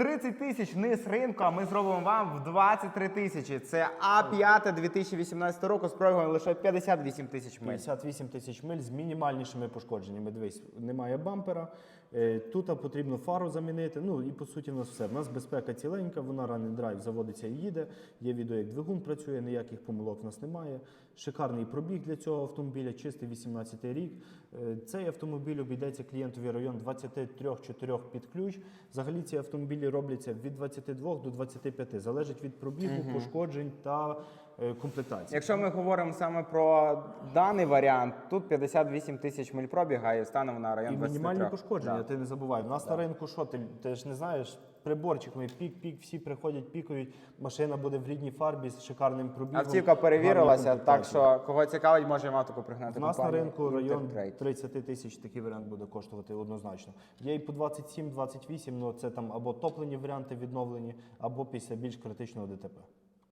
30 тисяч низ ринку, а ми зробимо вам в 23 тисячі. Це А5 2018 року пробігом лише 58 тисяч миль. 58 тисяч миль з мінімальнішими пошкодженнями. Дивись, немає бампера. е, Тут потрібно фару замінити. Ну і по суті, у нас все. У нас безпека ціленька, вона ранний драйв заводиться і їде. Є відео, як двигун працює, ніяких помилок в нас немає. Шикарний пробіг для цього автомобіля, чистий 18 рік. Е, Цей автомобіль обійдеться клієнтові район 23-4 під ключ. Взагалі ці автомобілі робляться від 22 до 25. Залежить від пробігу, пошкоджень та комплектації. Якщо ми говоримо саме про даний варіант, тут 58 тисяч миль пробіга і станемо на район І 23. мінімальні пошкодження, Да. ти не забувай. У нас на ринку що, ти, ти ж не знаєш, приборчик, ми пік-пік, всі приходять, пікають, машина буде в рідній фарбі з шикарним пробігом. Автівка перевірилася, так що кого цікавить, може таку пригнати. У нас на ринку район Intertrade. 30 тисяч такий варіант буде коштувати однозначно. Є і по 27-28, але це там або топлені варіанти відновлені, або після більш критичного ДТП.